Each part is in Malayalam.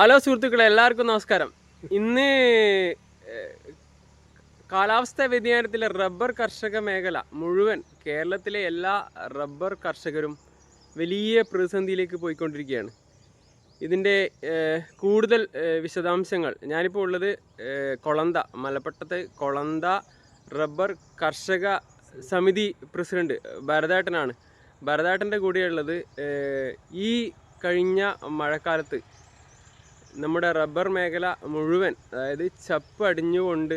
ഹലോ സുഹൃത്തുക്കളെ എല്ലാവർക്കും നമസ്കാരം. ഇന്ന് കാലാവസ്ഥാ വ്യതിയാനത്തിലെ റബ്ബർ കർഷക മേഖല മുഴുവൻ കേരളത്തിലെ എല്ലാ റബ്ബർ കർഷകരും വലിയ പ്രതിസന്ധിയിലേക്ക് പോയിക്കൊണ്ടിരിക്കുകയാണ്. ഇതിന്റെ കൂടുതൽ വിശദാംശങ്ങൾ ഞാനിപ്പോൾ ഉള്ളത് കൊളന്ത മലപ്പട്ടത്തെ കൊളന്ത റബ്ബർ കർഷക സമിതി പ്രസിഡന്റ് ഭരതേട്ടനാണ്. ഭരതേട്ടന്റെ കൂടെയുള്ളത് ഈ കഴിഞ്ഞ മഴക്കാലത്ത് നമ്മുടെ റബ്ബർ മേഖല മുഴുവൻ അതായത് ചപ്പ് അടിഞ്ഞുകൊണ്ട്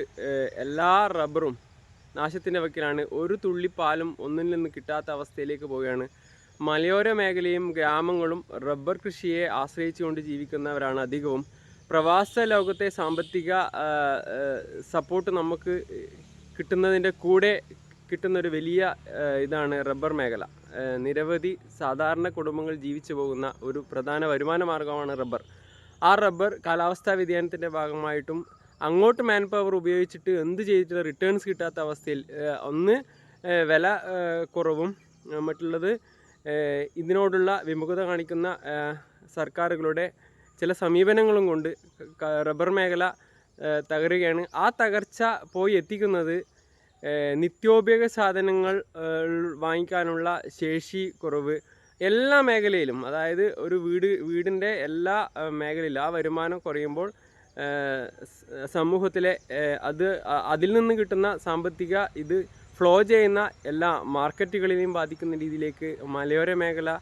എല്ലാ റബ്ബറും നാശത്തിന്റെ വക്കിലാണ്. ഒരു തുള്ളി പാലും ഒന്നിൽ നിന്ന് കിട്ടാത്ത അവസ്ഥയിലേക്ക് പോവുകയാണ്. മലയോര മേഖലയും ഗ്രാമങ്ങളും റബ്ബർ കൃഷിയെ ആശ്രയിച്ചുകൊണ്ട് ജീവിക്കുന്നവരാണ് അധികവും. പ്രവാസ ലോകത്തെ സാമ്പത്തിക സപ്പോർട്ട് നമുക്ക് കിട്ടുന്നതിന്റെ കൂടെ കിട്ടുന്നൊരു വലിയ ഇതാണ് റബ്ബർ മേഖല. നിരവധി സാധാരണ കുടുംബങ്ങൾ ജീവിച്ചു പോകുന്ന ഒരു പ്രധാന വരുമാന മാർഗമാണ് റബ്ബർ. ആ റബ്ബർ കാലാവസ്ഥാ വ്യതിയാനത്തിന്റെ ഭാഗമായിട്ടും അങ്ങോട്ട് മാൻ പവർ ഉപയോഗിച്ചിട്ട് എന്ത് ചെയ്തിട്ടുള്ള റിട്ടേൺസ് കിട്ടാത്ത അവസ്ഥയിൽ ഒന്ന് വില കുറവും മറ്റുള്ളത് ഇതിനോടുള്ള വിമുഖത കാണിക്കുന്ന സർക്കാരുകളുടെ ചില സമീപനങ്ങളും കൊണ്ട് റബ്ബർ മേഖല തകരുകയാണ്. ആ തകർച്ച പോയി എത്തിക്കുന്നത് നിത്യോപയോഗ സാധനങ്ങൾ വാങ്ങിക്കാനുള്ള ശേഷി കുറവ് എല്ലാ മേഖലയിലും അതായത് ഒരു വീട് വീടിന്റെ എല്ലാ മേഖലയിലും ആ വരുമാനം കുറയുമ്പോൾ സമൂഹത്തിലെ അത് അതിൽ നിന്ന് കിട്ടുന്ന സാമ്പത്തിക ഇത് ഫ്ലോ ചെയ്യുന്ന എല്ലാ മാർക്കറ്റുകളിലെയും ബാധിക്കുന്ന രീതിയിലേക്ക് മലയോര മേഖല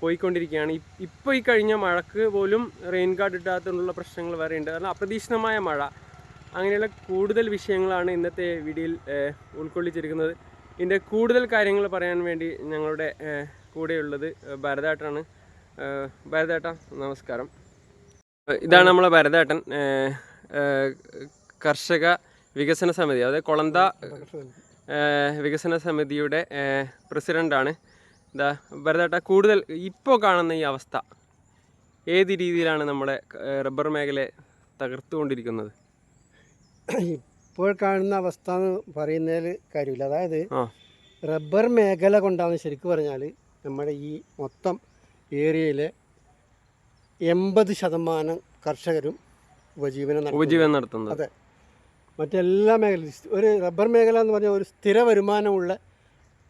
പോയിക്കൊണ്ടിരിക്കുകയാണ്. ഇപ്- ഇപ്പോൾ ഈ കഴിഞ്ഞ മഴക്ക് പോലും റെയിൻ കാർഡ് ഇട്ടാത്തുള്ള പ്രശ്നങ്ങൾ വരെ ഉണ്ട്. കാരണം അപ്രതീക്ഷിതമായ മഴ. അങ്ങനെയുള്ള കൂടുതൽ വിഷയങ്ങളാണ് ഇന്നത്തെ വീഡിയോയിൽ ഉൾക്കൊള്ളിച്ചിരിക്കുന്നത്. ഇതിന്റെ കൂടുതൽ കാര്യങ്ങൾ പറയാൻ വേണ്ടി ഞങ്ങളുടെ കൂടെയുള്ളത് ഭരതേട്ടനാണ്. ഭരതേട്ട നമസ്കാരം. ഇതാണ് നമ്മളെ ഭരതേട്ടൻ കർഷക വികസന സമിതി അതായത് കൊളന്ത വികസന സമിതിയുടെ പ്രസിഡന്റാണ് ഇതാ ഭരതേട്ട കൂടുതൽ ഇപ്പോൾ കാണുന്ന ഈ അവസ്ഥ ഏത് രീതിയിലാണ് നമ്മുടെ റബ്ബർ മേഖലയെ തകർത്തുകൊണ്ടിരിക്കുന്നത്? ഇപ്പോൾ കാണുന്ന അവസ്ഥ എന്ന് പറയുന്നതിൽ കാര്യമില്ല. അതായത് റബ്ബർ മേഖല കൊണ്ടാണ് ശരിക്കും പറഞ്ഞാൽ നമ്മുടെ ഈ മൊത്തം ഏരിയയിലെ എൺപത് ശതമാനം കർഷകരും ഉപജീവനം ഉപജീവനം നടത്തുന്നത് അതെ. മറ്റെല്ലാ മേഖലയും ഒരു റബ്ബർ മേഖല എന്ന് പറഞ്ഞാൽ ഒരു സ്ഥിര വരുമാനമുള്ള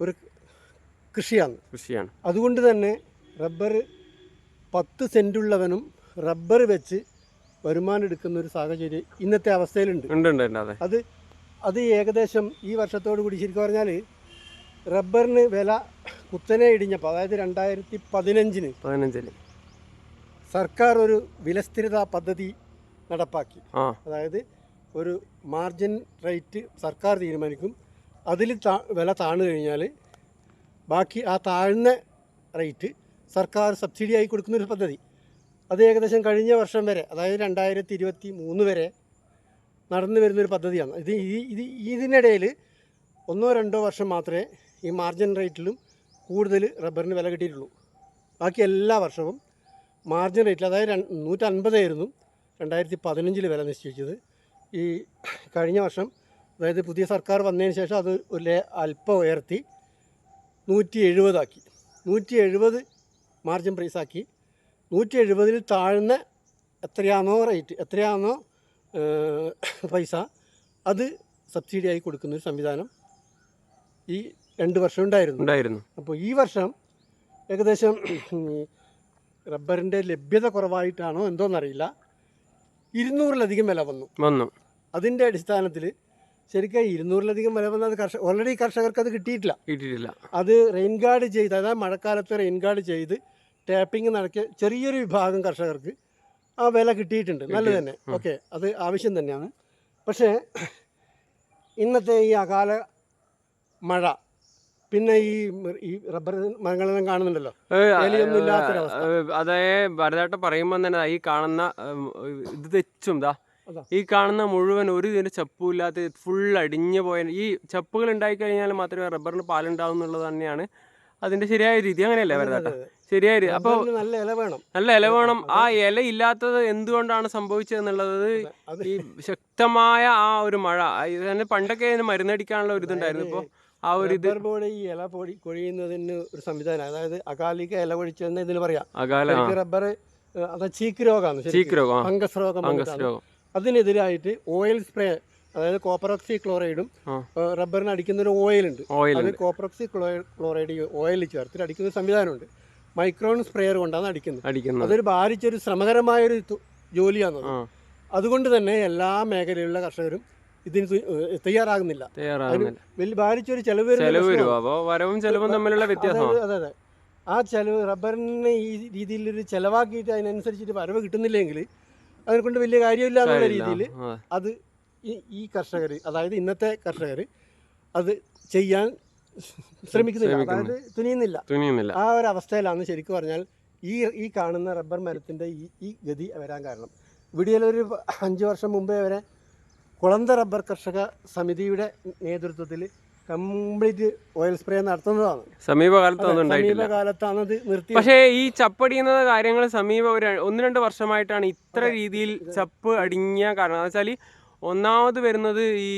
ഒരു കൃഷിയാണ്. കൃഷിയാണ്. അതുകൊണ്ട് തന്നെ റബ്ബർ പത്ത് സെന്റുള്ളവനും റബ്ബർ വെച്ച് വരുമാനം എടുക്കുന്ന ഒരു സാഹചര്യം ഇന്നത്തെ അവസ്ഥയിലുണ്ട്. ഉണ്ട് ഉണ്ട് ഉണ്ട് അതെ. അത് അത് ഏകദേശം ഈ വർഷത്തോട് കൂടി ശരിക്കും പറഞ്ഞാൽ റബ്ബറിന് വില കുത്തനെ ഇടിഞ്ഞപ്പോൾ അതായത് രണ്ടായിരത്തി പതിനഞ്ചിന് പതിനഞ്ചിൽ. സർക്കാർ ഒരു വിലസ്ഥിരതാ പദ്ധതി നടപ്പാക്കി. ആ. അതായത് ഒരു മാർജിൻ റേറ്റ് സർക്കാർ തീരുമാനിക്കും. അതിൽ താ വില താണു കഴിഞ്ഞാൽ ബാക്കി ആ താഴ്ന്ന റേറ്റ് സർക്കാർ സബ്സിഡിയായി കൊടുക്കുന്നൊരു പദ്ധതി. അത് ഏകദേശം കഴിഞ്ഞ വർഷം വരെ അതായത് രണ്ടായിരത്തി ഇരുപത്തി മൂന്ന് വരെ നടന്നു വരുന്നൊരു പദ്ധതിയാണ്. ഇത് ഈ ഇത് ഇതിനിടയിൽ ഒന്നോ രണ്ടോ വർഷം മാത്രമേ ഈ മാർജിൻ റേറ്റിലും കൂടുതൽ റബ്ബറിന് വില കിട്ടിയിട്ടുള്ളൂ. ബാക്കി എല്ലാ വർഷവും മാർജിൻ റേറ്റിൽ അതായത് നൂറ്റൻപതായിരുന്നു രണ്ടായിരത്തി പതിനഞ്ചിൽ വില നിശ്ചയിച്ചത്. ഈ കഴിഞ്ഞ വർഷം അതായത് പുതിയ സർക്കാർ വന്നതിന് ശേഷം അത് ഒരു അല്പം ഉയർത്തി നൂറ്റി എഴുപതാക്കി നൂറ്റി എഴുപത് മാർജിൻ പ്രൈസാക്കി നൂറ്റി എഴുപതിൽ താഴ്ന്ന എത്രയാണോ റേറ്റ് എത്രയാണോ പൈസ അത് സബ്സിഡിയായി കൊടുക്കുന്ന ഒരു സംവിധാനം ഈ രണ്ട് വർഷം ഉണ്ടായിരുന്നു. ഉണ്ടായിരുന്നു. അപ്പോൾ ഈ വർഷം ഏകദേശം റബ്ബറിന്റെ ലഭ്യത കുറവായിട്ടാണോ എന്തോന്നറിയില്ല. ഇരുന്നൂറിലധികം വില വന്നു. വന്നു. അതിന്റെ അടിസ്ഥാനത്തിൽ ശരിക്കും ഇരുന്നൂറിലധികം വില വന്നത് കർഷക ഓൾറെഡി കർഷകർക്ക് അത് കിട്ടിയിട്ടില്ല. കിട്ടിയിട്ടില്ല. അത് റെയിൻ ഗാർഡ് ചെയ്ത് അതായത് മഴക്കാലത്ത് റെയിൻ ഗാർഡ് ചെയ്ത് ടാപ്പിംഗ് നടക്കിയ ചെറിയൊരു വിഭാഗം കർഷകർക്ക് ആ വില കിട്ടിയിട്ടുണ്ട്. നല്ലത് തന്നെ. ഓക്കെ. അത് ആവശ്യം തന്നെയാണ്. പക്ഷേ ഇന്നത്തെ ഈ അകാല മഴ പിന്നെ ഈ ഈ റബ്ബർ മരങ്ങളെല്ലാം കാണുന്നുണ്ടല്ലോ. അതേ ഭരതേട്ട പറയുമ്പോൾ തന്നെ ഈ കാണുന്ന ഇത് തെച്ചും ദാ. ഈ കാണുന്ന മുഴുവൻ ഒരു ഇതിന് ചപ്പുമില്ലാത്ത ഫുൾ അടിഞ്ഞു പോയ ഈ ചപ്പുകൾ ഉണ്ടായി കഴിഞ്ഞാൽ മാത്രമേ റബ്ബറിന് പാലുണ്ടാവും എന്നുള്ളത് തന്നെയാണ് അതിന്റെ ശരിയായ രീതി. അങ്ങനെയല്ലേ ഭരതേട്ട. ശരിയായ അപ്പൊ നല്ല ഇല വേണം. നല്ല ഇല വേണം. ആ ഇല ഇല്ലാത്തത് എന്തുകൊണ്ടാണ് സംഭവിച്ചത് എന്നുള്ളത് ഈ ശക്തമായ ആ ഒരു മഴ. ഇത് തന്നെ പണ്ടൊക്കെ ഇതിന് മരുന്നടിക്കാനുള്ള ഒരു ഇതുണ്ടായിരുന്നു. ഇപ്പോൾ ആ ഒരു ഇത് പോലെ ബോർഡ് ഈ ഇല പൊടി കൊഴിയുന്നതിന് ഒരു സംവിധാനം. അതായത് അകാലിക ഇല പൊഴിച്ചെന്ന് ഇതിന് പറയാം. റബ്ബർ അത് ചീക്ക് രോഗമാണ് ചീക്ക് രോഗം ഫംഗസ് രോഗം ഫംഗസ്. രോഗം. അതിനെതിരായിട്ട് ഓയിൽ സ്പ്രേ അതായത് കോപ്പറോക്സി ക്ലോറൈഡും. റബ്ബറിന് അടിക്കുന്ന ഒരു ഓയിൽ ഉണ്ട് അത് കോപ്പറോക്സി ക്ലോറൈഡ് ഓയിൽ ചേർത്തിട്ട് അടിക്കുന്ന സംവിധാനമുണ്ട്. മൈക്രോൺ സ്പ്രേയർ കൊണ്ടാണ് അടിക്കുന്നത്. അടിക്കുന്നത്. അതൊരു ഭാരിച്ചൊരു ശ്രമകരമായൊരു ജോലിയാണ് അതുകൊണ്ട് തന്നെ എല്ലാ മേഖലയിലുള്ള കർഷകരും ഇതിന് തയ്യാറാകുന്നില്ല. വലിയ ഭാരിച്ചൊരു ചെലവ് വരവും ചെലവും തമ്മിലുള്ള വ്യത്യാസം അതെ അതെ ആ ചെലവ് റബ്ബറിനെ ഈ രീതിയിലൊരു ചെലവാക്കിയിട്ട് അതിനനുസരിച്ചിട്ട് വരവ് കിട്ടുന്നില്ലെങ്കിൽ അതിനെ കൊണ്ട് വലിയ കാര്യമില്ല. എന്നുള്ള രീതിയിൽ അത് ഈ കർഷകർ അതായത് ഇന്നത്തെ കർഷകർ അത് ചെയ്യാൻ ശ്രമിക്കുന്നില്ല. അതായത് തുനിയുന്നില്ല. തുനിയുന്നില്ല. ആ ഒരു അവസ്ഥയിലാണ് ശരിക്കും പറഞ്ഞാൽ ഈ ഈ കാണുന്ന റബ്ബർ മരത്തിന്റെ ഈ ഈ ഗതി വരാൻ കാരണം. വിടിയലൊരു അഞ്ച് വർഷം മുമ്പേ വരെ കുളന്ത റബ്ബർ കർഷക സമിതിയുടെ നേതൃത്വത്തിൽ കംപ്ലീറ്റ് ഓയിൽ സ്പ്രേ നടത്തുന്നതാണ്. സമീപകാലത്ത് സമീപകാലത്താണ് അത് നിർത്തി. പക്ഷേ ഈ ചപ്പടിയുന്ന കാര്യങ്ങൾ സമീപ ഒരു ഒന്ന് രണ്ട് വർഷമായിട്ടാണ് ഇത്ര രീതിയിൽ ചപ്പ് അടിഞ്ഞ കാരണം. എന്ന് വെച്ചാൽ ഒന്നാമത് വരുന്നത് ഈ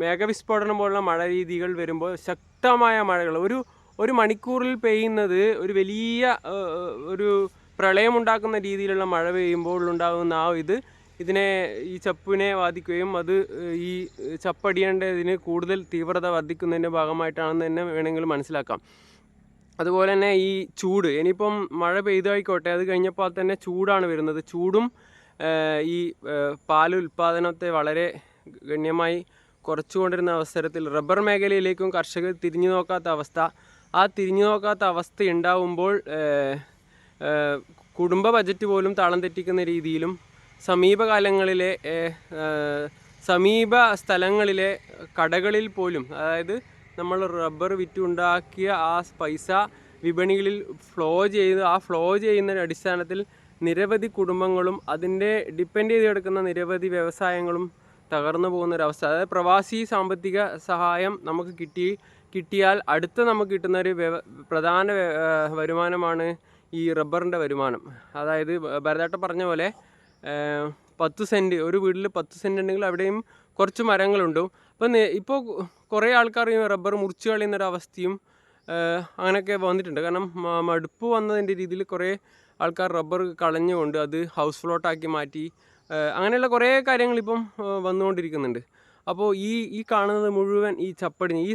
മേഘവിസ്ഫോടനം പോലുള്ള മഴ രീതികൾ വരുമ്പോൾ ശക്തമായ മഴകൾ. ഒരു ഒരു മണിക്കൂറിൽ പെയ്യുന്നത് ഒരു വലിയ ഒരു പ്രളയമുണ്ടാക്കുന്ന രീതിയിലുള്ള മഴ പെയ്യുമ്പോൾ ഉണ്ടാകുന്ന ആ ഇത് ഇതിനെ ഈ ചപ്പിനെ ബാധിക്കുകയും അത് ഈ ചപ്പടിയേണ്ടതിന് കൂടുതൽ തീവ്രത വർദ്ധിക്കുന്നതിന്റെ ഭാഗമായിട്ടാണെന്ന് തന്നെ വേണമെങ്കിൽ മനസ്സിലാക്കാം. അതുപോലെ തന്നെ ഈ ചൂട്. ഇനിയിപ്പം മഴ പെയ്തായിക്കോട്ടെ. അത് കഴിഞ്ഞപ്പോൾ തന്നെ ചൂടാണ് വരുന്നത്. ചൂടും ഈ പാൽ ഉൽപ്പാദനത്തെ വളരെ ഗണ്യമായി കുറച്ചുകൊണ്ടിരുന്ന അവസരത്തിൽ റബ്ബർ മേഖലയിലേക്കും കർഷകർ തിരിഞ്ഞു നോക്കാത്ത അവസ്ഥ. ആ തിരിഞ്ഞു നോക്കാത്ത അവസ്ഥ ഉണ്ടാവുമ്പോൾ കുടുംബ ബജറ്റ് പോലും താളം തെറ്റിക്കുന്ന രീതിയിലും സമീപകാലങ്ങളിലെ സമീപ സ്ഥലങ്ങളിലെ കടകളിൽ പോലും അതായത് നമ്മൾ റബ്ബർ വിറ്റുണ്ടാക്കിയ ആ പൈസ വിപണികളിൽ ഫ്ലോ ചെയ്ത് ആ ഫ്ലോ ചെയ്യുന്ന അടിസ്ഥാനത്തിൽ നിരവധി കുടുംബങ്ങളും അതിന്റെ ഡിപ്പെൻഡ് ചെയ്ത് കിടക്കുന്ന നിരവധി വ്യവസായങ്ങളും തകർന്നു പോകുന്ന ഒരു അവസ്ഥ അതായത് പ്രവാസി സാമ്പത്തിക സഹായം നമുക്ക് കിട്ടി കിട്ടിയാൽ അടുത്ത നമുക്ക് കിട്ടുന്ന ഒരു പ്രധാന വരുമാനമാണ് ഈ റബ്ബറിന്റെ വരുമാനം. അതായത് ഭരതേട്ട പറഞ്ഞ പോലെ പത്ത് സെന്റ് ഒരു വീട്ടിൽ പത്ത് സെന്റ് ഉണ്ടെങ്കിൽ അവിടെയും കുറച്ച് മരങ്ങളുണ്ട്. അപ്പം ഇപ്പോൾ കുറേ ആൾക്കാർ ഈ റബ്ബർ മുറിച്ച് കളയുന്നൊരവസ്ഥയും അങ്ങനെയൊക്കെ വന്നിട്ടുണ്ട്. കാരണം മടുപ്പ് വന്നതിന്റെ രീതിയിൽ കുറേ ആൾക്കാർ റബ്ബർ കളഞ്ഞുകൊണ്ട് അത് ഹൗസ് ഫ്ലോട്ടാക്കി മാറ്റി അങ്ങനെയുള്ള കുറേ കാര്യങ്ങളിപ്പം വന്നുകൊണ്ടിരിക്കുന്നുണ്ട്. അപ്പോൾ ഈ ഈ കാണുന്നത് മുഴുവൻ ഈ ചപ്പടി ഈ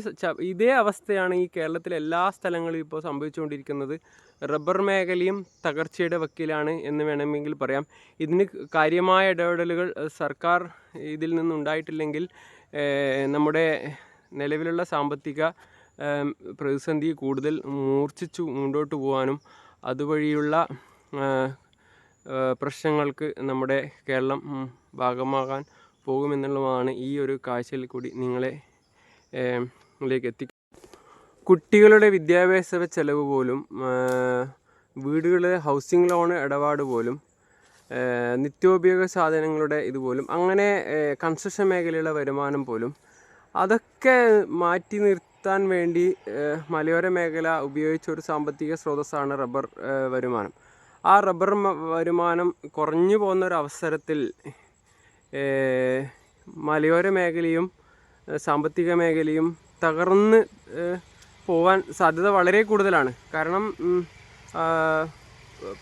ഇതേ അവസ്ഥയാണ് ഈ കേരളത്തിലെ എല്ലാ സ്ഥലങ്ങളും ഇപ്പോൾ സംഭവിച്ചുകൊണ്ടിരിക്കുന്നത്. റബ്ബർ മേഖലയും തകർച്ചയുടെ വക്കീലാണ് എന്ന് വേണമെങ്കിൽ പറയാം. ഇതിന് കാര്യമായ ഇടപെടലുകൾ സർക്കാർ ഇതിൽ നിന്നുണ്ടായിട്ടില്ലെങ്കിൽ നമ്മുടെ നിലവിലുള്ള സാമ്പത്തിക പ്രതിസന്ധി കൂടുതൽ മൂർച്ഛിച്ചു മുന്നോട്ട് പോകാനും അതുവഴിയുള്ള പ്രശ്നങ്ങൾക്ക് നമ്മുടെ കേരളം ഭാഗമാകാൻ പോകുമെന്നുള്ളതാണ് ഈ ഒരു കാഴ്ചയിൽ കൂടി നിങ്ങളെ ിലേക്ക് എത്തി കുട്ടികളുടെ വിദ്യാഭ്യാസ ചെലവ് പോലും വീടുകളിലെ ഹൗസിംഗ് ലോൺ ഇടപാട് പോലും നിത്യോപയോഗ സാധനങ്ങളുടെ ഇതുപോലും അങ്ങനെ കൺസ്ട്രക്ഷൻ മേഖലയുടെ വരുമാനം പോലും അതൊക്കെ മാറ്റി നിർത്താൻ വേണ്ടി മലയോര മേഖല ഉപയോഗിച്ച ഒരു സാമ്പത്തിക സ്രോതസ്സാണ് റബ്ബർ വരുമാനം. ആ റബ്ബർ വരുമാനം കുറഞ്ഞു പോകുന്ന അവസരത്തിൽ മലയോര മേഖലയും സാമ്പത്തിക മേഖലയും തകർന്ന് പോവാൻ സാധ്യത വളരെ കൂടുതലാണ്. കാരണം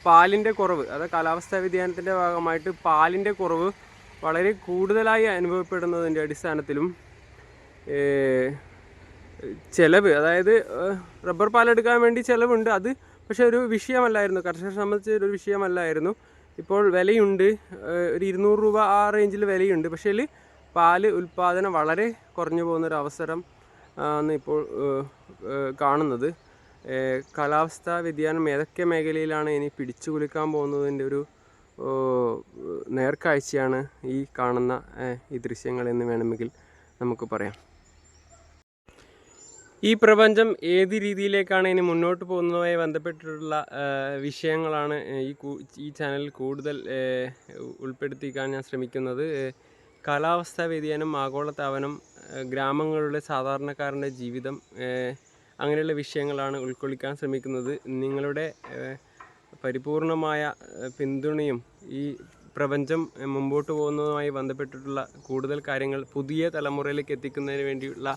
പാലിന്റെ കുറവ് അതായത് കാലാവസ്ഥാ വ്യതിയാനത്തിന്റെ ഭാഗമായിട്ട് പാലിന്റെ കുറവ് വളരെ കൂടുതലായി അനുഭവപ്പെടുന്നതിന്റെ അടിസ്ഥാനത്തിലും ചിലവ് അതായത് റബ്ബർ പാലെടുക്കാൻ വേണ്ടി ചിലവുണ്ട്. അത് പക്ഷേ ഒരു വിഷയമല്ലായിരുന്നു. കർഷകരെ സംബന്ധിച്ച് ഒരു വിഷയമല്ലായിരുന്നു. ഇപ്പോൾ വിലയുണ്ട്. ഒരു ഇരുന്നൂറ് രൂപ ആ റേഞ്ചിൽ വിലയുണ്ട്. പക്ഷേ പാൽ ഉൽപ്പാദനം വളരെ കുറഞ്ഞു പോകുന്നൊരു അവസരം ആണ് ഇപ്പോൾ കാണുന്നത്. കാലാവസ്ഥ വ്യതിയാനം ഏതൊക്കെ മേഖലയിലാണ് ഇനി പിടിച്ചു കുലുക്കാൻ പോകുന്നതിന്റെ ഒരു നേർക്കാഴ്ചയാണ് ഈ കാണുന്ന ഈ ദൃശ്യങ്ങളെന്ന് വേണമെങ്കിൽ നമുക്ക് പറയാം. ഈ പ്രപഞ്ചം ഏത് രീതിയിലേക്കാണ് ഇനി മുന്നോട്ട് പോകുന്നതുമായി ബന്ധപ്പെട്ടിട്ടുള്ള വിഷയങ്ങളാണ് ഈ ഈ ചാനലിൽ കൂടുതൽ ഉൾപ്പെടുത്തിക്കാൻ ഞാൻ ശ്രമിക്കുന്നത്. കാലാവസ്ഥാ വ്യതിയാനം ആഗോളതാപനം ഗ്രാമങ്ങളിലെ സാധാരണക്കാരന്റെ ജീവിതം അങ്ങനെയുള്ള വിഷയങ്ങളാണ് ഉൾക്കൊള്ളിക്കാൻ ശ്രമിക്കുന്നത്. നിങ്ങളുടെ പരിപൂർണമായ പിന്തുണയും ഈ പ്രപഞ്ചം മുമ്പോട്ട് പോകുന്നതുമായി ബന്ധപ്പെട്ടിട്ടുള്ള കൂടുതൽ കാര്യങ്ങൾ പുതിയ തലമുറയിലേക്ക് എത്തിക്കുന്നതിന് വേണ്ടിയുള്ള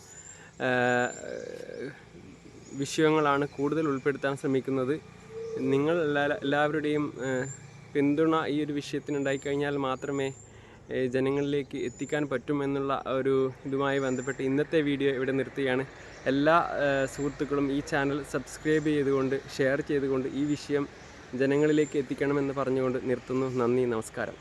വിഷയങ്ങളാണ് കൂടുതൽ ഉൾപ്പെടുത്താൻ ശ്രമിക്കുന്നത്. നിങ്ങൾ എല്ലാവരുടെയും പിന്തുണ ഈ ഒരു വിഷയത്തിന് ഉണ്ടായിക്കഴിഞ്ഞാൽ മാത്രമേ ജനങ്ങളിലേക്ക് എത്തിക്കാൻ പറ്റുമെന്നുള്ള ഒരു ഇതുമായി ബന്ധപ്പെട്ട് ഇന്നത്തെ വീഡിയോ ഇവിടെ നിർത്തുകയാണ്. എല്ലാ സുഹൃത്തുക്കളും ഈ ചാനൽ സബ്സ്ക്രൈബ് ചെയ്തുകൊണ്ട് ഷെയർ ചെയ്തുകൊണ്ട് ഈ വിഷയം ജനങ്ങളിലേക്ക് എത്തിക്കണമെന്ന് പറഞ്ഞുകൊണ്ട് നിർത്തുന്നു. നന്ദി നമസ്കാരം.